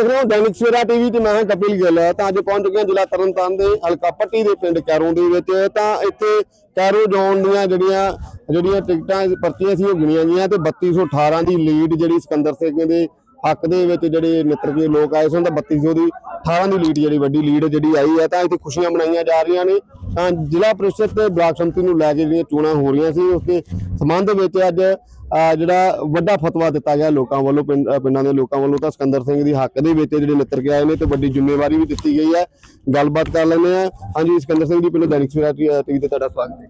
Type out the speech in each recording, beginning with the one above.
ਦੇਖ ਰਹੇ ਹੋ, ਦੈਨਿਕ ਸਵੇਰਾ ਟੀਵੀ ਤੇ ਮੈਂ ਹਾਂ ਕਪਿਲ ਗਿੱਲ। ਤਾਂ ਅੱਜ ਪਹੁੰਚ ਚੁੱਕੇ ਹਾਂ ਜ਼ਿਲ੍ਹਾ ਤਰਨਤਾਰਨ ਦੇ ਹਲਕਾ ਪੱਟੀ ਦੇ ਪਿੰਡ ਕੈਰੋਂ ਦੇ ਵਿੱਚ। ਤਾਂ ਇੱਥੇ ਕੈਰੋ ਜ਼ੋਨ ਦੀਆਂ ਜਿਹੜੀਆਂ ਜਿਹੜੀਆਂ ਟਿਕਟਾਂ ਪਰਚੀਆਂ ਸੀ, ਉਹ ਗਿਣੀਆਂ ਗਈਆਂ ਤੇ 3218 ਦੀ ਲੀਡ ਜਿਹੜੀ ਸਿਕੰਦਰ ਸਿੰਘ ਦੇ ਹੱਕ ਦੇ ਵਿੱਚ ਜਿਹੜੇ ਨਿਤਰਕੇ ਲੋਕ ਆਏ ਸਨ, ਤਾਂ 3200 ਦੀ 18 ਦੀ ਲੀਡ ਜਿਹੜੀ ਵੱਡੀ ਲੀਡ ਜਿਹੜੀ ਆਈ ਹੈ ਤਾਂ ਇੱਥੇ ਖੁਸ਼ੀਆਂ ਮਨਾਈਆਂ ਜਾ ਰਹੀਆਂ ਨੇ। ਤਾਂ ਜ਼ਿਲ੍ਹਾ ਪ੍ਰੀਸ਼ਦ ਤੇ ਬਲਾਕ ਸੰਮਤੀ ਨੂੰ ਲੈ ਕੇ ਜਿਹੜੀਆਂ ਚੋਣਾਂ ਹੋ ਰਹੀਆਂ ਸੀ ਉਸ ਦੇ ਸੰਬੰਧ ਵਿੱਚ ਅੱਜ ਜਿਹੜਾ ਵੱਡਾ ਫਤਵਾ ਦਿੱਤਾ ਗਿਆ ਲੋਕਾਂ ਵੱਲੋਂ ਪਿੰਡ- ਦੇ ਲੋਕਾਂ ਵੱਲੋਂ ਤਾਂ ਸਿਕੰਦਰ ਸਿੰਘ ਦੀ ਹੱਕ ਦੇ ਵਿੱਚ ਜਿਹੜੇ ਨਿੱਤਰ ਕੇ ਆਏ ਨੇ ਤੇ ਵੱਡੀ ਜ਼ਿੰਮੇਵਾਰੀ ਵੀ ਦਿੱਤੀ ਗਈ ਹੈ। ਗੱਲਬਾਤ ਕਰ ਲੈਂਦੇ ਆ ਹਾਂਜੀ ਸਿਕੰਦਰ ਸਿੰਘ ਜੀ ਪਹਿਲਾਂ ਦੈਨਿਕ ਸਵੇਰਾ ਟੀਵੀ ਤੇ ਤੁਹਾਡਾ ਸਵਾਗਤ ਹੈ।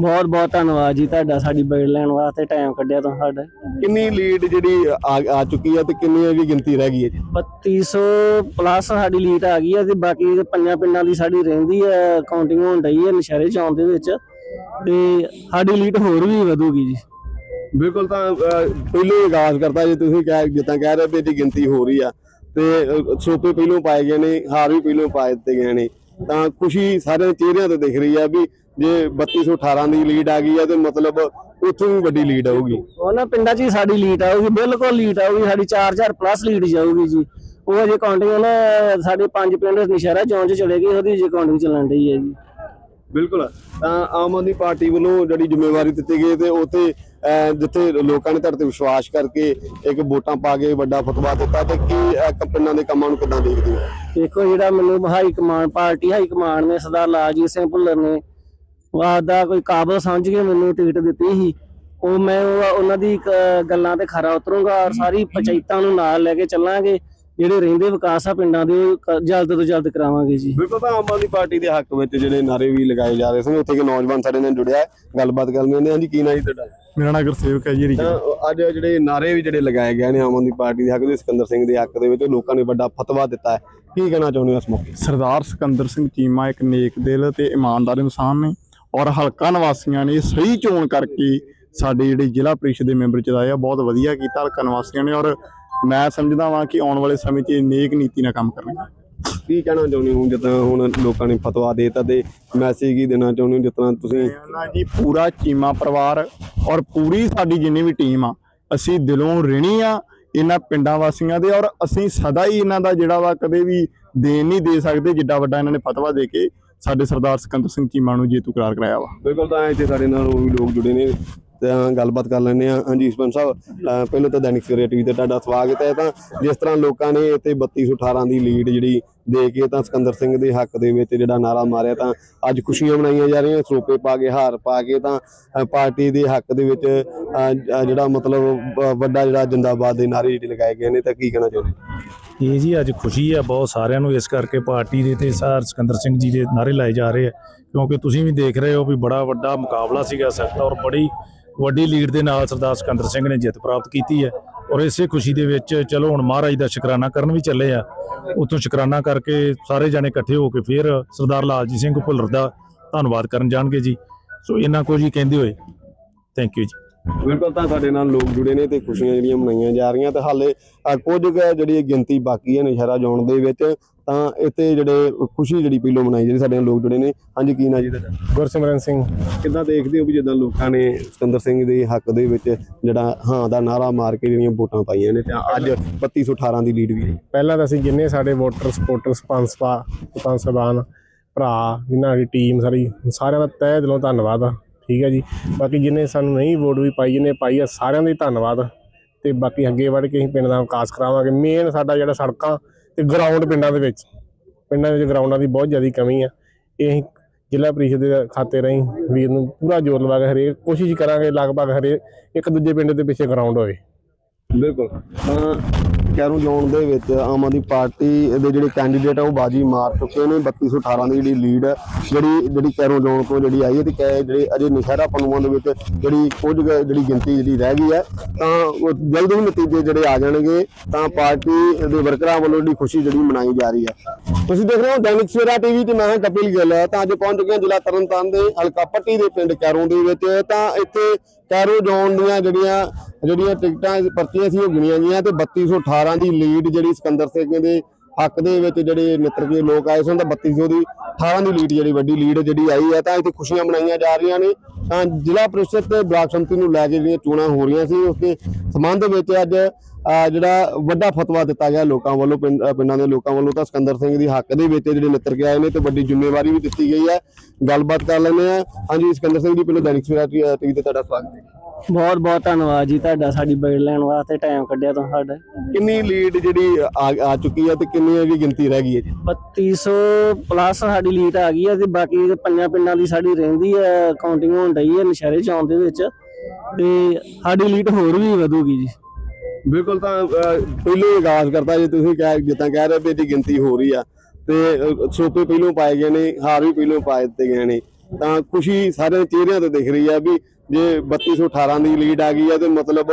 ਬਹੁਤ ਬਹੁਤ ਧੰਨਵਾਦ ਜੀ ਤੁਹਾਡਾ ਸਾਡੀ ਬੈਠ ਲੈਣ ਵਾਸਤੇ ਟਾਈਮ ਕੱਢਿਆ ਤੁਸੀਂ ਸਾਡਾ। ਕਿੰਨੀ ਲੀਡ ਜਿਹੜੀ ਆ ਚੁੱਕੀ ਹੈ ਤੇ ਕਿੰਨੀ ਦੀ ਗਿਣਤੀ ਰਹਿ ਗਈ ਹੈ ਜੀ? 3200 ਪਲੱਸ ਸਾਡੀ ਲੀਟ ਆ ਗਈ ਹੈ ਤੇ ਬਾਕੀ ਪੰਜਾਂ ਪਿੰਡਾਂ ਦੀ ਸਾਡੀ ਰਹਿੰਦੀ ਹੈ ਕਾਊਂਟਿੰਗ ਹੋਣ ਡਈ ਹੈ ਨਸ਼ਹਿਰੇ ਚੌਂਕ ਦੇ ਵਿੱਚ। ਤੇ ਸਾਡੀ ਲੀਟ ਹੋਰ ਵੀ ਵਧੂਗੀ ਜੀ। ਬਿਲਕੁਲ ਤਾਂ ਪਹਿਲੋਂ ਆਗਾਜ਼ ਕਰਤਾ ਜੇ ਤੁਸੀਂ ਕਹਿ ਜਿੱਦਾਂ ਕਹਿ ਰਹੇ ਵੀ ਇਹਦੀ ਗਿਣਤੀ ਹੋ ਰਹੀ ਆ। ਤੇ ਸੋਪੇ ਪਹਿਲੋਂ ਪਾਏ ਗਏ ਨੇ ਹਾਰ ਵੀ ਪਹਿਲੋਂ ਪਾਏ ਦਿੱਤੇ ਗਏ ਨੇ। ਤਾਂ ਖੁਸ਼ੀ ਸਾਰੇ ਚਿਹਰਿਆਂ ਤੇ ਦਿਖ ਰਹੀ ਆ ਵੀ ਜੇ 3218 ਦੀ ਲੀਡ ਆ ਗਈ ਆ ਤੇ ਮਤਲਬ ਉੱਥੋਂ ਵੀ ਵੱਡੀ ਲੀਡ ਆਊਗੀ। ਉਹਨਾਂ ਪਿੰਡਾਂ 'ਚ ਹੀ ਸਾਡੀ ਲੀਟ ਆਊਗੀ ਬਿਲਕੁਲ ਲੀਟ ਆਊਗੀ ਸਾਡੀ 4000 ਪਲੱਸ ਲੀਟ ਜਾਊਗੀ ਜੀ। ਉਹ ਅਜੇ ਕਾਊਂਟਿੰਗ ਨਾ ਸਾਡੇ ਪੰਜ ਪਿੰਡ ਨਸ਼ਹਿਰਾ ਚੌਂਕ 'ਚ ਚਲੇ ਗਏ ਉਹਦੀ ਅਜੇ ਕਾਊਂਟਿੰਗ ਚੱਲਣ ਡਈ ਹੈ ਜੀ। ਬਿਲਕੁਲ। ਤਾਂ ਆਮ ਆਦਮੀ ਪਾਰਟੀ ਵੱਲੋਂ ਜਿਹੜੀ ਜ਼ਿੰਮੇਵਾਰੀ ਦਿੱਤੀ ਗਈ ਤੇ ਉੱਥੇ ਜਿੱਥੇ ਲੋਕਾਂ ਨੇ ਤੁਹਾਡੇ ਤੇ ਵਿਸ਼ਵਾਸ ਕਰਕੇ ਇੱਕ ਵੋਟਾਂ ਪਾ ਕੇ ਵੱਡਾ ਫਤਵਾ ਦਿੱਤਾ ਤੇ ਕੀ ਅਹ, ਦੇ ਕੰਮਾਂ ਨੂੰ ਕਿੱਦਾਂ ਦੇਖਦੇ ਹੋ? ਦੇਖੋ ਜਿਹੜਾ ਮੈਨੂੰ high command party high command ਨੇ ਸਰਦਾਰ ਲਾਲਜੀਤ ਸਿੰਘ ਭੁੱਲਰ ਨੇ ਵਾਦਾ ਕੋਈ ਕਾਬਲ ਸਮਝ ਕੇ ਮੈਨੂੰ ਟਿਕਟ ਦਿੱਤੀ ਸੀ ਉਹ ਮੈਂ ਉਹਨਾਂ ਦੀ ਗੱਲਾਂ ਤੇ ਖਰਾ ਉਤਰੂੰਗਾ ਔਰ ਸਾਰੀ ਪੰਚਾਇਤਾਂ ਨੂੰ ਨਾਲ ਲੈ ਕੇ ਚੱਲਾਂਗੇ। ਜਿਹੜੇ ਰਹਿੰਦੇ ਵਿਕਾਸ ਆ ਪਿੰਡਾਂ ਦੇ ਉਹ ਕ- ਜਲਦ ਤੋਂ ਜਲਦ ਕਰਾਵਾਂਗੇ ਜੀ। ਬਿਲਕੁਲ ਤਾਂ ਆਮ ਆਦਮੀ ਪਾਰਟੀ ਦੇ ਹੱਕ ਵਿੱਚ ਜਿਹੜੇ ਨਾਰੇ ਵੀ ਲਗਾਏ ਜਾ ਰਹੇ ਸਨ ਉੱਥੇ ਇੱਕ ਨੌਜਵਾਨ ਸਾਡੇ ਨਾਲ ਜੁੜਿਆ ਹੈ ਗੱਲਬਾਤ ਕਰਨ ਦੇ ਹਾਂਜੀ ਕੀ ਨਾਂ ਜੀ ਤੁਹਾਡਾ? ਮੇਰਾ ਨਾਮ ਗੁਰਸੇਵਕ ਹੈ ਜੀ ਤਾਂ ਅੱਜ ਜਿਹੜੇ ਨਾਰੇ ਵੀ ਜਿਹੜੇ ਲਗਾਏ ਗਏ ਨੇ ਆਮ ਆਦਮੀ ਪਾਰਟੀ ਦੇ ਹੱਕ ਦੇ ਸਿਕੰਦਰ ਸਿੰਘ ਦੇ ਹੱਕ ਦੇ ਵਿੱਚ ਲੋਕਾਂ ਨੇ ਵੱਡਾ ਫਤਵਾ ਦਿੱਤਾ ਹੈ। ਕੀ ਕਹਿਣਾ ਚਾਹੁੰਦੇ ਹੋ ਇਸ ਮੌਕੇ? ਸਰਦਾਰ ਸਿਕੰਦਰ ਸਿੰਘ ਚੀਮਾ ਇੱਕ ਨੇਕ ਦਿਲ ਤੇ ਇਮਾਨਦਾਰ ਇਨਸਾਨ ਨੇ ਔਰ ਹਲਕਾ ਨਿਵਾਸੀਆਂ ਨੇ ਸਹੀ ਚੋਣ ਕਰਕੇ ਸਾਡੇ ਜਿਹੜੇ ਜ਼ਿਲ੍ਹਾ ਪ੍ਰੀਸ਼ਦ ਦੇ ਮੈਂਬਰ ਚੁਣਾਏ ਆ ਬਹੁਤ ਵਧੀਆ ਕੀਤਾ ਹਲਕਾ ਨਿਵਾਸੀਆਂ ਨੇ ਔਰ ਮੈਂ ਸਮਝਦਾ ਵਾਂ ਕਿ ਆਉਣ ਵਾਲੇ ਸਮੇਂ 'ਚ ਨੇਕ ਨੀਤੀ ਨਾਲ ਕੰਮ ਕਰਨਗੇ। ਕੀ ਕਹਿਣਾ ਚਾਹੁੰਦੇ ਹੋ ਜਿੱਦਾਂ ਹੁਣ ਲੋਕਾਂ ਨੇ ਫਤਵਾ ਦੇਤਾ ਤੇ ਮੈਸੇਜ ਕੀ ਦੇਣਾ ਚਾਹੁੰਦੇ ਹੋ ਤਰ੍ਹਾਂ ਤੁਸੀਂ? ਨਾ ਜੀ ਪੂਰਾ ਚੀਮਾ ਪਰਿਵਾਰ ਔਰ ਪੂਰੀ ਸਾਡੀ ਜਿੰਨੀ ਵੀ ਟੀਮ ਆ ਅਸੀਂ ਦਿਲੋਂ ਰਿਣੀ ਆ ਇਹਨਾਂ ਪਿੰਡਾਂ ਵਾਸੀਆਂ ਦੇ ਔਰ ਅਸੀਂ ਸਦਾ ਹੀ ਇਹਨਾਂ ਦਾ ਜਿਹੜਾ ਵਾ ਕਦੇ ਵੀ ਦੇਣ ਨਹੀਂ ਦੇ ਸਕਦੇ ਜਿੱਡਾ ਵੱਡਾ ਇਹਨਾਂ ਨੇ ਫਤਵਾ ਦੇ ਕੇ ਸਾਡੇ ਸਰਦਾਰ ਸਿਕੰਦਰ ਸਿੰਘ ਚੀਮਾ ਨੂੰ ਜੇਤੂ ਕਰਾਰ ਕਰਾਇਆ ਵਾ। ਬਿਲਕੁਲ ਤਾਂ ਇੱਥੇ ਸਾਡੇ ਨਾਲ ਹੋਰ ਵੀ ਲੋਕ ਜੁੜੇ ਨੇ। ਤਾਂ ਗੱਲਬਾਤ ਕਰ ਲੈਂਦੇ ਆ। ਹਾਂਜੀ ਸਰਪੰਚ ਸਾਹਿਬ ਪਹਿਲਾਂ ਤਾਂ ਦੈਨਿਕ ਸਵੇਰਾ ਟੀਵੀ ਤੇ ਤੁਹਾਡਾ ਸਵਾਗਤ ਹੈ। ਤਾਂ ਜਿਸ ਤਰ੍ਹਾਂ ਲੋਕਾਂ ਨੇ ਇੱਥੇ 3218 ਦੀ ਲੀਡ ਜਿਹੜੀ ਦੇ ਕੇ ਤਾਂ ਸਿਕੰਦਰ ਸਿੰਘ ਦੇ ਹੱਕ ਦੇ ਵਿੱਚ ਜਿਹੜਾ ਨਾਰਾ ਮਾਰਿਆ, ਤਾਂ ਅੱਜ ਖੁਸ਼ੀਆਂ ਮਨਾਈਆਂ ਜਾ ਰਹੀਆਂ ਸਰੋਪੇ ਪਾ ਕੇ, ਹਾਰ ਪਾ ਕੇ, ਤਾਂ ਪਾਰਟੀ ਦੇ ਹੱਕ ਦੇ ਵਿੱਚ ਜਿਹੜਾ ਮਤਲਬ ਵੱਡਾ ਜਿਹੜਾ ਜਿੰਦਾਬਾਦ ਦੇ ਨਾਰੇ ਜਿਹੜੇ ਲਗਾਏ ਗਏ ਨੇ, ਤਾਂ ਕੀ ਕਹਿਣਾ ਚਾਹੁੰਦੇ ਇਹ ਜੀ ਅੱਜ ਖੁਸ਼ੀ ਹੈ ਬਹੁਤ ਸਾਰਿਆਂ ਨੂੰ, ਇਸ ਕਰਕੇ ਪਾਰਟੀ ਦੇ ਤੇ ਸਾਰ ਸਿਕੰਦਰ ਸਿੰਘ ਜੀ ਦੇ ਨਾਰੇ ਲਾਏ ਜਾ ਰਹੇ ਆ। ਕਿਉਂਕਿ ਤੁਸੀਂ ਵੀ ਦੇਖ ਰਹੇ ਹੋ ਵੀ ਬੜਾ ਵੱਡਾ ਮੁਕਾਬਲਾ ਸੀਗਾ ਸਖਤ ਔਰ ਬੜੀ ਵੱਡੀ ਲੀਡ ਦੇ ਨਾਲ ਸਰਦਾਰ ਸਿਕੰਦਰ ਸਿੰਘ ਨੇ ਜਿੱਤ ਪ੍ਰਾਪਤ ਕੀਤੀ ਹੈ ਔਰ ਇਸੇ ਖੁਸ਼ੀ ਦੇ ਵਿੱਚ ਚਲੋ ਹੁਣ ਮਹਾਰਾਜ ਦਾ ਸ਼ੁਕਰਾਨਾ ਕਰਨ ਵੀ ਚੱਲੇ ਆ। ਉਤੋਂ ਸ਼ੁਕਰਾਨਾ ਕਰਕੇ ਸਾਰੇ ਜਾਣੇ ਇਕੱਠੇ ਹੋ ਕੇ ਫਿਰ ਸਰਦਾਰ ਲਾਲਜੀਤ ਸਿੰਘ ਭੁੱਲਰ ਦਾ ਧੰਨਵਾਦ ਕਰਨ ਜਾਣਗੇ ਜੀ। ਸੋ ਇਹਨਾਂ ਕੁਝ ਜੀ ਕਹਿੰਦੇ ਹੋਏ ਥੈਂਕ ਯੂ ਜੀ। ਬਿਲਕੁਲ ਤਾਂ ਸਾਡੇ ਨਾਲ ਲੋਕ ਜੁੜੇ ਨੇ ਤੇ ਖੁਸ਼ੀਆਂ ਜਿਹੜੀਆਂ ਮਨਾਈਆਂ ਜਾ ਰਹੀਆਂ ਤੇ ਹਾਲੇ ਕੁਝ ਜਿਹੜੀ ਗਿਣਤੀ ਬਾਕੀ ਹੈ ਨਸ਼ਹਿਰਾ ਜ਼ੋਨ ਦੇ ਵਿੱਚ ਤਾਂ ਇੱਥੇ ਜਿਹੜੇ ਖੁਸ਼ੀ ਜਿਹੜੀ ਪਹਿਲੋਂ ਮਨਾਈ ਜਿਹੜੀ ਸਾਡੇ ਨਾਲ ਲੋਕ ਜੁੜੇ ਨੇ। ਹਾਂਜੀ ਕੀ ਨਾਂ ਜੀ ਤੁਹਾਡਾ? ਗੁਰਸਿਮਰਨ ਸਿੰਘ। ਕਿੱਦਾਂ ਦੇਖਦੇ ਹੋ ਵੀ ਜਿੱਦਾਂ ਲੋਕਾਂ ਨੇ ਸਿਕੰਦਰ ਸਿੰਘ ਦੇ ਹੱਕ ਦੇ ਵਿੱਚ ਜਿਹੜਾ ਹਾਂ ਦਾ ਨਾਰਾ ਮਾਰ ਕੇ ਜਿਹੜੀਆਂ ਵੋਟਾਂ ਪਾਈਆਂ ਨੇ ਤੇ ਅੱਜ 3218 ਦੀ ਲੀਡ ਵੀ ਹੈ ਪਹਿਲਾਂ ਤਾਂ ਅਸੀਂ ਜਿੰਨੇ ਸਾਡੇ ਵੋਟਰ ਸਪੋਰਟਰ ਸਪਾਂਸਪਾ ਸਰਪੰਚ ਸਾਹਿਬਾਨ ਭਰਾ ਜਿਨ੍ਹਾਂ ਦੀ ਟੀਮ ਸਾਰੀ ਸਾਰਿਆਂ ਦਾ ਤਹਿ ਦਿਲੋਂ ਧੰਨਵਾਦ ਆ। ਠੀਕ ਹੈ ਜੀ। ਬਾਕੀ ਜਿੰਨੇ ਸਾਨੂੰ ਨਹੀਂ ਵੋਟ ਵੀ ਪਾਈ ਜਿਹਨੇ ਪਾਈ ਆ, ਸਾਰਿਆਂ ਦਾ ਹੀ ਧੰਨਵਾਦ। ਤੇ ਬਾਕੀ ਅੱਗੇ ਵੜ ਕੇ ਅਸੀਂ ਪਿੰਡ ਦਾ ਵਿਕਾਸ ਕਰਾਵਾਂਗੇ। ਮੇਨ ਸਾਡਾ ਜਿਹੜਾ ਸੜਕਾਂ ਤੇ ਗਰਾਊਂਡ ਪਿੰਡਾਂ ਦੇ ਵਿੱਚ, ਪਿੰਡਾਂ ਵਿੱਚ ਗਰਾਊਂਡਾਂ ਦੀ ਬਹੁਤ ਜ਼ਿਆਦਾ ਕਮੀ ਆ। ਇਹ ਅਸੀਂ ਜ਼ਿਲ੍ਹਾ ਪ੍ਰੀਸ਼ਦ ਦੇ ਖਾਤੇ ਰਾਹੀਂ ਵੀਰ ਨੂੰ ਪੂਰਾ ਜ਼ੋਰ ਲਵਾ ਕੇ ਹਰੇਕ ਕੋਸ਼ਿਸ਼ ਕਰਾਂਗੇ, ਲਗਭਗ ਹਰੇਕ ਇੱਕ ਦੂਜੇ ਪਿੰਡ ਦੇ ਪਿੱਛੇ ਗਰਾਊਂਡ ਹੋਵੇ। ਬਿਲਕੁਲ। ਤਾਂ ਜ਼ੋਨ ਦੇ ਵਿੱਚ ਆਮ ਆਦਮੀ ਪਾਰਟੀ ਦੇ ਜਿਹੜੇ ਕੈਂਡੀਡੇਟ ਆ, ਉਹ ਬਾਜੀ ਮਾਰ ਚੁੱਕੇ ਨੇ। 3218 ਦੀ ਜਿਹੜੀ ਲੀਡ ਜਿਹੜੀ ਜਿਹੜੀ ਕੈਰੂ ਜ਼ੋਨ ਤੋਂ ਜਿਹੜੀ ਆਈ ਹੈ ਤੇ ਕੈ ਜਿਹੜੇ ਅਜੇ ਨਸ਼ਹਿਰਾ ਪਨੂਆਂ ਦੇ ਵਿੱਚ ਜਿਹੜੀ ਕੁਝ ਜਿਹੜੀ ਗਿਣਤੀ ਜਿਹੜੀ ਰਹਿ ਗਈ ਹੈ ਤਾਂ ਜਲਦ ਹੀ ਨਤੀਜੇ ਜਿਹੜੇ ਆ ਜਾਣਗੇ, ਤਾਂ ਪਾਰਟੀ ਦੇ ਵਰਕਰਾਂ ਵੱਲੋਂ ਜਿਹੜੀ ਖੁਸ਼ੀ ਜਿਹੜੀ ਮਨਾਈ ਜਾ ਰਹੀ ਹੈ ਤੁਸੀਂ ਦੇਖ ਰਹੇ ਹੋ ਦੈਨਿਕ ਸਵੇਰਾ ਟੀਵੀ ਤੇ ਮੈਂ ਹਾਂ ਕਪਿਲ ਗਿੱਲ, ਤਾਂ ਅੱਜ ਪਹੁੰਚ ਚੁੱਕੇ ਹਾਂ ਜ਼ਿਲ੍ਹਾ ਤਰਨਤਾਰਨ ਦੇ ਹਲਕਾ ਪੱਟੀ ਦੇ ਪਿੰਡ ਕੈਰੋਂ ਦੇ ਵਿੱਚ। ਤਾਂ ਇੱਥੇ ਕੈਰੋ ਜ਼ੋਨ ਦੀਆਂ ਜਿਹੜੀਆਂ ਜਿਹੜੀਆਂ ਟਿਕਟਾਂ ਪਰਚੀਆਂ ਸੀ ਉਹ ਗਿਣੀਆਂ ਗਈਆਂ ਤੇ 3218 ਦੀ ਲੀਡ ਜਿਹੜੀ ਸਿਕੰਦਰ ਸਿੰਘ ਦੇ ਹੱਕ ਦੇ ਵਿੱਚ ਜਿਹੜੇ ਨਿਤਰਕੇ ਲੋਕ ਆਏ ਸਨ ਤਾਂ 3200 ਦੀ 18 ਦੀ ਲੀਡ ਜਿਹੜੀ ਵੱਡੀ ਲੀਡ ਜਿਹੜੀ ਆਈ ਹੈ ਤਾਂ ਇੱਥੇ ਖੁਸ਼ੀਆਂ ਮਨਾਈਆਂ ਜਾ ਰਹੀਆਂ ਨੇ। ਤਾਂ ਜ਼ਿਲ੍ਹਾ ਪ੍ਰੀਸ਼ਦ ਤੇ ਬਲਾਕ ਸੰਮਤੀ ਨੂੰ ਲੈ ਕੇ ਜਿਹੜੀਆਂ ਚੋਣਾਂ ਹੋ ਰਹੀਆਂ ਸੀ, ਉਸ ਦੇ ਸੰਬੰਧ ਵਿੱਚ ਅੱਜ ਜਿਹੜਾ ਵੱਡਾ ਫਤਵਾ ਦਿੱਤਾ ਗਿਆ ਲੋਕਾਂ ਵੱਲੋਂ ਪਿੰਡ- ਦੇ ਲੋਕਾਂ ਵੱਲੋਂ ਤਾਂ ਸਿਕੰਦਰ ਸਿੰਘ ਦੀ ਹੱਕ ਦੇ ਵਿੱਚ ਜਿਹੜੇ ਨਿੱਤਰ ਕੇ ਆਏ ਨੇ ਤੇ ਵੱਡੀ ਜ਼ਿੰਮੇਵਾਰੀ ਵੀ ਦਿੱਤੀ ਗਈ ਹੈ। ਗੱਲਬਾਤ ਕਰ ਲੈਂਦੇ ਆ ਹਾਂਜੀ ਸਿਕੰਦਰ ਸਿੰਘ ਜੀ ਪਹਿਲਾਂ ਦੈਨਿਕ ਸਵੇਰਾ ਟੀਵੀ ਤੇ ਤੁਹਾਡਾ ਸਵਾਗਤ ਹੈ। ਬਹੁਤ ਬਹੁਤ ਧੰਨਵਾਦ ਜੀ ਤੁਹਾਡਾ ਸਾਡੀ ਬੇੜ ਲੈਣ ਵਾਸਤੇ ਟਾਈਮ ਕੱਢਿਆ ਤੁਸੀਂ ਸਾਡਾ। ਕਿੰਨੀ ਲੀਡ ਜਿਹੜੀ ਆ ਚੁੱਕੀ ਹੈ ਤੇ ਕਿੰਨੀ ਇਹਦੀ ਗਿਣਤੀ ਰਹਿ ਗਈ ਹੈ ਜੀ? 3200 ਪਲੱਸ ਸਾਡੀ ਲੀਟ ਆ ਗਈ ਹੈ ਤੇ ਬਾਕੀ ਪੰਜਾਂ ਪਿੰਡਾਂ ਦੀ ਸਾਡੀ ਰਹਿੰਦੀ ਹੈ ਕਾਊਂਟਿੰਗ ਹੋਣ ਡਈ ਹੈ ਨਸ਼ਹਿਰੇ ਚੌਂਕ ਦੇ ਵਿੱਚ। ਤੇ ਸਾਡੀ ਲੀਟ ਹੋਰ ਵੀ ਵਧੂਗੀ ਜੀ। ਬਿਲਕੁਲ ਤਾਂ ਪਹਿਲੋਂ ਹੀ ਆਗਾਜ਼ ਕਰਤਾ ਜੇ ਤੁਸੀਂ ਕਹਿ, ਜਿੱਦਾਂ ਕਹਿ ਰਹੇ ਵੀ ਇਹਦੀ ਗਿਣਤੀ ਹੋ ਰਹੀ ਆ। ਤੇ ਸੋਪੇ ਪਹਿਲੋਂ ਪਾਏ ਗਏ ਨੇ, ਹਾਰ ਵੀ ਪਹਿਲੋਂ ਪਾਏ ਦਿੱਤੇ ਗਏ ਨੇ। ਤਾਂ ਖੁਸ਼ੀ ਸਾਰੇ ਚਿਹਰਿਆਂ ਤੇ ਦਿਖ ਰਹੀ ਆ ਵੀ ਜੇ 3218 ਦੀ ਲੀਡ ਆ ਗਈ ਆ, ਤੇ ਮਤਲਬ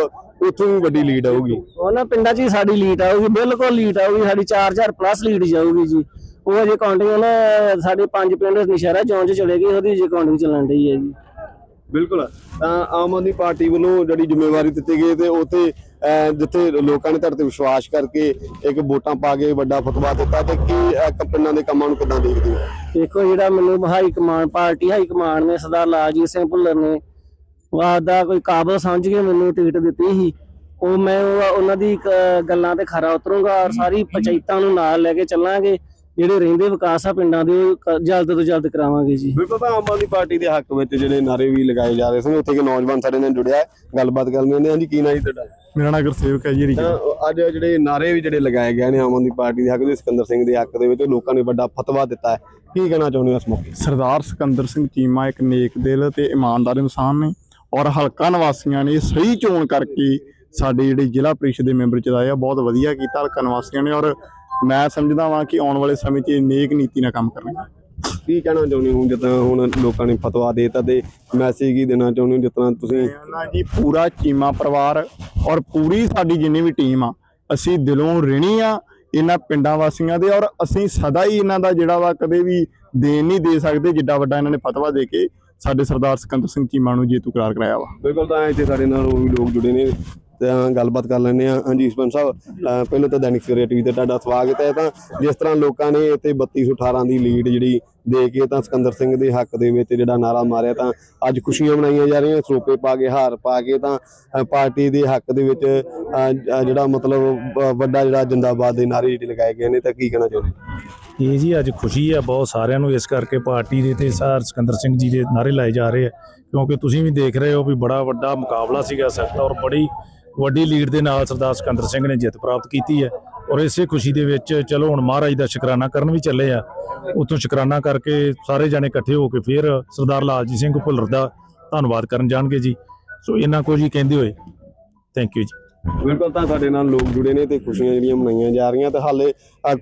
ਉੱਥੋਂ ਵੀ ਵੱਡੀ ਲੀਡ ਆਊਗੀ। ਉਹਨਾਂ ਪਿੰਡਾਂ 'ਚ ਹੀ ਸਾਡੀ ਲੀਡ ਆਊਗੀ, ਬਿਲਕੁਲ ਲੀਟ ਆਊਗੀ, ਸਾਡੀ 4000 ਪਲੱਸ ਲੀਡ ਜਾਊਗੀ ਜੀ। ਉਹ ਅਜੇ ਕਾਉਂਟਿੰਗ ਉਹਨਾਂ ਸਾਡੇ ਪੰਜ ਪਿੰਡ ਨਸ਼ਹਿਰਾ ਚੌਂਕ 'ਚ ਚਲੇ ਗਏ, ਉਹਦੀ ਅਜੇ ਕਾਊਂਟਿੰਗ ਚੱਲਣ ਡਈ ਹੈ ਜੀ। ਬਿਲਕੁਲ। ਤਾਂ ਆਮ ਆਦਮੀ ਪਾਰਟੀ ਵੱਲੋਂ ਜਿਹੜੀ ਜ਼ਿੰਮੇਵਾਰੀ ਦਿੱਤੀ ਗਈ ਤੇ ਉੱਥੇ ਜਿੱਥੇ ਲੋਕਾਂ ਨੇ ਤੁਹਾਡੇ ਤੇ ਵਿਸ਼ਵਾਸ ਕਰਕੇ ਇੱਕ ਵੋਟਾਂ ਪਾ ਕੇ ਵੱਡਾ ਫਤਵਾ ਦਿੱਤਾ ਤੇ ਕੀ ਅਹ, ਦੇ ਕੰਮਾਂ ਨੂੰ ਕਿੱਦਾਂ ਦੇਖਦੇ ਹੋ? ਦੇਖੋ ਜਿਹੜਾ ਮੈਨੂੰ high command party high command ਨੇ ਸਰਦਾਰ ਲਾਲਜੀਤ ਸਿੰਘ ਭੁੱਲਰ ਨੇ ਉਹ ਆਪਦਾ ਕੋਈ ਕਾਬਲ ਸਮਝ ਕੇ ਮੈਨੂੰ ਟਿਕਟ ਦਿੱਤੀ ਸੀ। ਉਹ ਮੈਂ ਉਹਨਾਂ ਦੀ ਗੱਲਾਂ ਤੇ ਖਰਾ ਉਤਰੂੰਗਾ ਔਰ ਸਾਰੀ ਪੰਚਾਇਤਾਂ ਨੂੰ ਨਾਲ ਲੈ ਕੇ ਚੱਲਾਂਗੇ। ਜਿਹੜੇ ਰਹਿੰਦੇ ਵਿਕਾਸ ਆ ਪਿੰਡਾਂ ਦੇ ਉਹ ਕ- ਜਲਦ ਤੋਂ ਜਲਦ ਕਰਾਵਾਂਗੇ ਜੀ। ਬਿਲਕੁਲ ਤਾਂ ਆਮ ਆਦਮੀ ਪਾਰਟੀ ਦੇ ਹੱਕ ਵਿੱਚ ਜਿਹੜੇ ਨਾਰੇ ਵੀ ਲਗਾਏ ਜਾ ਰਹੇ ਸਨ ਉੱਥੇ ਕਿ ਨੌਜਵਾਨ ਸਾਡੇ ਨਾਲ ਜੁੜਿਆ ਹੈ ਗੱਲਬਾਤ ਕਰਨ ਦੇ ਹਾਂਜੀ ਕੀ ਨਾਂ ਜੀ ਤੁਹਾਡਾ? ਮੇਰਾ ਨਾਮ ਗੁਰਸੇਵਕ ਹੈ ਜੀ ਰੀਜਨ ਤਾਂ ਅੱਜ ਜਿਹੜੇ ਨਾਰੇ ਵੀ ਜਿਹੜੇ ਲਗਾਏ ਗਏ ਨੇ ਆਮ ਆਦਮੀ ਪਾਰਟੀ ਦੇ ਹੱਕ ਦੇ ਸਿਕੰਦਰ ਸਿੰਘ ਦੇ ਹੱਕ ਦੇ ਵਿੱਚ ਲੋਕਾਂ ਨੇ ਵੱਡਾ ਫਤਵਾ ਦਿੱਤਾ ਹੈ। ਕੀ ਕਹਿਣਾ ਚਾਹੁੰਦੇ ਹੋ ਇਸ ਮੌਕੇ? ਸਰਦਾਰ ਸਿਕੰਦਰ ਸਿੰਘ ਚੀਮਾ ਇੱਕ ਨੇਕ ਦਿਲ ਤੇ ਇਮਾਨਦਾਰ ਇਨਸਾਨ ਨੇ ਔਰ ਹਲਕਾ ਨਿਵਾਸੀਆਂ ਨੇ ਸਹੀ ਚੋਣ ਕਰਕੇ ਸਾਡੇ ਜਿਹੜੇ ਜ਼ਿਲ੍ਹਾ ਪ੍ਰੀਸ਼ਦ ਦੇ ਮੈਂਬਰ ਚੁਣਾਏ ਆ ਬਹੁਤ ਵਧੀਆ ਕੀਤਾ ਹਲਕਾ ਨਿਵਾਸੀਆਂ ਨੇ ਔਰ ਮੈਂ ਸਮਝਦਾ ਵਾਂ ਕਿ ਆਉਣ ਵਾਲੇ ਸਮੇਂ 'ਚ ਨੇਕ ਨੀਤੀ ਨਾਲ ਕੰਮ ਕਰਨਗੇ। ਕੀ ਕਹਿਣਾ ਚਾਹੁੰਦੇ ਹੋ? ਜਿੱਦਾਂ ਹੁਣ ਲੋਕਾਂ ਨੇ ਫਤਵਾ ਦੇਤਾ ਤੇ ਮੈਸੇਜ ਕੀ ਦੇਣਾ ਚਾਹੁੰਦੇ ਹੋ? ਜਿੱਦਾਂ ਤੁਸੀਂ ਨਾ ਜੀ ਪੂਰਾ ਚੀਮਾ ਪਰਿਵਾਰ ਔਰ ਪੂਰੀ ਸਾਡੀ ਜਿੰਨੀ ਵੀ ਟੀਮ ਆ ਅਸੀਂ ਦਿਲੋਂ ਰਿਣੀ ਆ ਇਹਨਾਂ ਪਿੰਡਾਂ ਵਾਸੀਆਂ ਦੇ ਔਰ ਅਸੀਂ ਸਦਾ ਹੀ ਇਹਨਾਂ ਦਾ ਜਿਹੜਾ ਵਾ ਕਦੇ ਵੀ ਦੇਣ ਨਹੀਂ ਦੇ ਸਕਦੇ ਜਿੱਡਾ ਵੱਡਾ ਇਹਨਾਂ ਨੇ ਫਤਵਾ ਦੇ ਕੇ ਸਾਡੇ ਸਰਦਾਰ ਸਿਕੰਦਰ ਸਿੰਘ ਚੀਮਾ ਨੂੰ ਜੇਤੂ ਕਰਾਰ ਕਰਾਇਆ ਵਾ। ਬਿਲਕੁਲ ਤਾਂ ਇੱਥੇ ਸਾਡੇ ਨਾਲ ਉਹ ਵੀ ਲੋਕ ਜੁੜੇ ਨੇ, ਤਾਂ ਗੱਲਬਾਤ ਕਰ ਲੈਂਦੇ ਆ ਹਾਂਜੀ ਸਰਪੰਚ ਸਾਹਿਬ ਪਹਿਲਾਂ ਤਾਂ ਦੈਨਿਕ ਸਵੇਰਾ ਟੀਵੀ ਤੇ ਤੁਹਾਡਾ ਸਵਾਗਤ ਹੈ। ਤਾਂ ਜਿਸ ਤਰ੍ਹਾਂ ਲੋਕਾਂ ਨੇ ਇੱਥੇ 3218 ਦੀ ਲੀਡ ਜਿਹੜੀ ਦੇ ਕੇ ਤਾਂ ਸਿਕੰਦਰ ਸਿੰਘ ਦੇ ਹੱਕ ਦੇ ਵਿੱਚ ਜਿਹੜਾ ਨਾਰਾ ਮਾਰਿਆ, ਤਾਂ ਅੱਜ ਖੁਸ਼ੀਆਂ ਮਨਾਈਆਂ ਜਾ ਰਹੀਆਂ ਸਰੋਪੇ ਪਾ ਕੇ, ਹਾਰ ਪਾ ਕੇ, ਤਾਂ ਪਾਰਟੀ ਦੇ ਹੱਕ ਦੇ ਵਿੱਚ ਜਿਹੜਾ ਮਤਲਬ ਵੱਡਾ ਜਿਹੜਾ ਜਿੰਦਾਬਾਦ ਦੇ ਨਾਰੇ ਜਿਹੜੇ ਲਗਾਏ ਗਏ ਨੇ, ਤਾਂ ਕੀ ਕਹਿਣਾ ਚਾਹੁੰਦੇ? ਇਹ ਜੀ ਅੱਜ ਖੁਸ਼ੀ ਹੈ ਬਹੁਤ ਸਾਰਿਆਂ ਨੂੰ ਇਸ ਕਰਕੇ ਪਾਰਟੀ ਦੇ ਤੇ ਸਰ ਸਿਕੰਦਰ ਸਿੰਘ ਜੀ ਦੇ ਨਾਰੇ ਲਾਏ ਜਾ ਰਹੇ ਆ। ਕਿਉਂਕਿ ਤੁਸੀਂ ਵੀ ਦੇਖ ਰਹੇ ਹੋ ਵੀ ਬੜਾ ਵੱਡਾ ਮੁਕਾਬਲਾ ਸੀਗਾ ਸਖਤ ਔਰ ਬੜੀ ਵੱਡੀ ਲੀਡ ਦੇ ਨਾਲ ਸਰਦਾਰ ਸਿਕੰਦਰ ਸਿੰਘ ਨੇ ਜਿੱਤ ਪ੍ਰਾਪਤ ਕੀਤੀ ਹੈ। ਔਰ ਇਸੇ ਖੁਸ਼ੀ ਦੇ ਵਿੱਚ ਚਲੋ ਹੁਣ ਮਹਾਰਾਜ ਦਾ ਸ਼ੁਕਰਾਨਾ ਕਰਨ ਵੀ ਚੱਲੇ ਆ। ਉਤੋਂ ਸ਼ੁਕਰਾਨਾ ਕਰਕੇ ਸਾਰੇ ਜਾਣੇ ਇਕੱਠੇ ਹੋ ਕੇ ਫਿਰ ਸਰਦਾਰ ਲਾਲਜੀਤ ਸਿੰਘ ਭੁੱਲਰ ਦਾ ਧੰਨਵਾਦ ਕਰਨ ਜਾਣਗੇ ਜੀ। ਸੋ ਇਹਨਾਂ ਕੁਝ ਜੀ ਕਹਿੰਦੇ ਹੋਏ ਥੈਂਕ ਯੂ ਜੀ। ਬਿਲਕੁਲ ਤਾਂ ਸਾਡੇ ਨਾਲ ਲੋਕ ਜੁੜੇ ਨੇ ਤੇ ਖੁਸ਼ੀਆਂ ਜਿਹੜੀਆਂ ਮਨਾਈਆਂ ਜਾ ਰਹੀਆਂ ਤੇ ਹਾਲੇ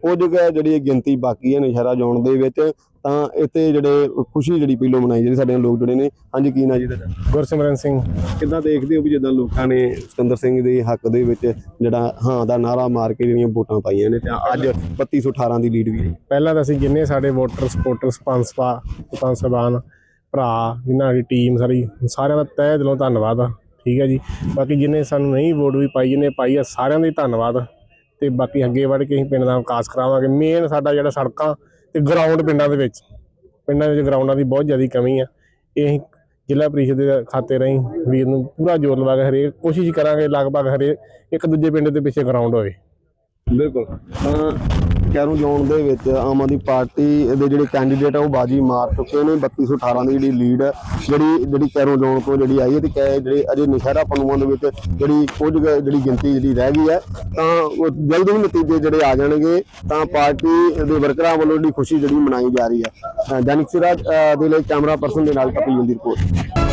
ਕੁਝ ਜਿਹੜੀ ਗਿਣਤੀ ਬਾਕੀ ਹੈ ਨਸ਼ਹਿਰਾ ਜੌਣ ਦੇ ਵਿੱਚ ਤਾਂ ਇੱਥੇ ਜਿਹੜੇ ਖੁਸ਼ੀ ਜਿਹੜੀ ਪਹਿਲੋਂ ਮਨਾਈ ਜਿਹੜੀ ਸਾਡੇ ਨਾਲ ਲੋਕ ਜੁੜੇ ਨੇ। ਹਾਂਜੀ ਕੀ ਨਾਂ ਜੀ ਤੁਹਾਡਾ? ਗੁਰਸਿਮਰਨ ਸਿੰਘ। ਕਿੱਦਾਂ ਦੇਖਦੇ ਹੋ ਵੀ ਜਿੱਦਾਂ ਲੋਕਾਂ ਨੇ ਸਿਕੰਦਰ ਸਿੰਘ ਦੇ ਹੱਕ ਦੇ ਵਿੱਚ ਜਿਹੜਾ ਹਾਂ ਦਾ ਨਾਰਾ ਮਾਰ ਕੇ ਜਿਹੜੀਆਂ ਵੋਟਾਂ ਪਾਈਆਂ ਨੇ ਤੇ ਅੱਜ 3218 ਦੀ ਲੀਡ ਵੀ ਪਹਿਲਾਂ ਤਾਂ ਅਸੀਂ ਜਿੰਨੇ ਸਾਡੇ ਵੋਟਰ ਸਪੋਰਟਰ ਸਰਪੰਚ ਪਾ ਸਰਪੰਚ ਸਾਹਿਬਾਨ ਭਰਾ ਜਿਨ੍ਹਾਂ ਦੀ ਟੀਮ ਸਾਰੀ ਸਾਰਿਆਂ ਦਾ ਤਹਿ ਦਿਲੋਂ ਧੰਨਵਾਦ ਆ। ਠੀਕ ਹੈ ਜੀ। ਬਾਕੀ ਜਿੰਨੇ ਸਾਨੂੰ ਨਹੀਂ ਵੋਟ ਵੀ ਪਾਈ ਜਿਹਨੇ ਪਾਈ ਆ, ਸਾਰਿਆਂ ਦਾ ਹੀ ਧੰਨਵਾਦ। ਤੇ ਬਾਕੀ ਅੱਗੇ ਵੜ ਕੇ ਅਸੀਂ ਪਿੰਡ ਦਾ ਵਿਕਾਸ ਕਰਾਵਾਂਗੇ। ਮੇਨ ਸਾਡਾ ਜਿਹੜਾ ਸੜਕਾਂ ਤੇ ਗਰਾਊਂਡ ਪਿੰਡਾਂ ਦੇ ਵਿੱਚ, ਪਿੰਡਾਂ ਵਿੱਚ ਗਰਾਊਂਡਾਂ ਦੀ ਬਹੁਤ ਜ਼ਿਆਦਾ ਕਮੀ ਆ। ਇਹ ਅਸੀਂ ਜ਼ਿਲ੍ਹਾ ਪ੍ਰੀਸ਼ਦ ਦੇ ਖਾਤੇ ਰਾਹੀਂ ਵੀਰ ਨੂੰ ਪੂਰਾ ਜ਼ੋਰ ਲਵਾ ਕੇ ਹਰੇਕ ਕੋਸ਼ਿਸ਼ ਕਰਾਂਗੇ, ਲਗਭਗ ਹਰੇਕ ਇੱਕ ਦੂਜੇ ਪਿੰਡ ਦੇ ਪਿੱਛੇ ਗਰਾਊਂਡ ਹੋਵੇ। ਬਿਲਕੁਲ। ਤਾਂ ਕੈਰੂ ਜੌਨ ਦੇ ਵਿੱਚ ਆਮ ਆਦਮੀ ਪਾਰਟੀ ਦੇ ਜਿਹੜੇ ਕੈਂਡੀਡੇਟ ਆ ਉਹ ਬਾਜੀ ਮਾਰ ਚੁੱਕੇ ਨੇ। 3218 ਦੀ ਜਿਹੜੀ ਲੀਡ ਜਿਹੜੀ ਜਿਹੜੀ ਕੈਰੂ ਜੌਨ ਤੋਂ ਜਿਹੜੀ ਆਈ ਹੈ ਤੇ ਕੈ ਜਿਹੜੇ ਅਜੇ ਨਸ਼ਹਿਰਾ ਪਨੂਆਂ ਦੇ ਵਿੱਚ ਜਿਹੜੀ ਕੁਝ ਜਿਹੜੀ ਗਿਣਤੀ ਜਿਹੜੀ ਰਹਿ ਗਈ ਹੈ ਤਾਂ ਉਹ ਜਲਦ ਹੀ ਨਤੀਜੇ ਜਿਹੜੇ ਆ ਜਾਣਗੇ ਤਾਂ ਪਾਰਟੀ ਦੇ ਵਰਕਰਾਂ ਵੱਲੋਂ ਜਿਹੜੀ ਖੁਸ਼ੀ ਜਿਹੜੀ ਮਨਾਈ ਜਾ ਰਹੀ ਹੈ ਅ, ਦੈਨਿਕ ਸਿਰਾਜ ਦੇ ਲਈ ਕੈਮਰਾ ਪਰਸਨ ਦੇ ਨਾਲ ਕਪਿਲ ਦੀ ਰਿਪੋਰਟ।